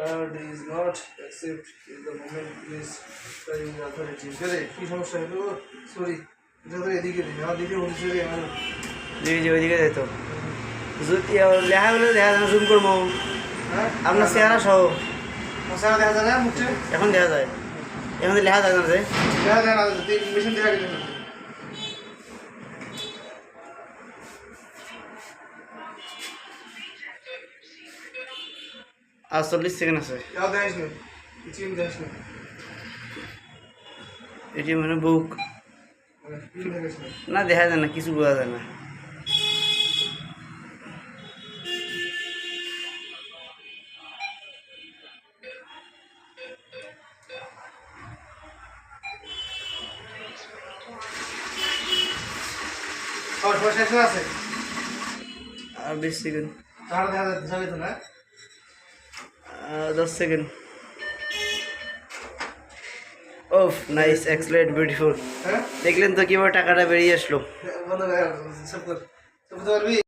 card is not accept in the moment please try the authority. রে কি সমস্যা হলো? সরি এটা তো এদিকে দিন আমার দিকে বলছে আমার দিদি ওইদিকে যেত যদি লেখা বলে দেখা যায় জুম করব। হ্যাঁ? আপনার চেহারা সহ। মশারা দেখা যায় না মুখে? এখন দেখা যায়। এখন লেখা যায় না যে। দেখা যায় না মেশিন দেখা গেছে আর চল্লিশ সেকেন্ড আছে যাও দেখাইস না কিছুই দেখাইস না এটি মানে বুক মানে কি দেখাইস না না দেখা যায় না কিছু বোঝা যায় না আর পয়সা এসে আছে আর বিশ সেকেন্ড তাহলে দেখা যায় দেখা যেত না দশ সেকেন্ড ওফ নাইস এক্সলেন্ট বিউটিফুল দেখলেন তো কীভাবে টাকাটা বেরিয়ে আসলো।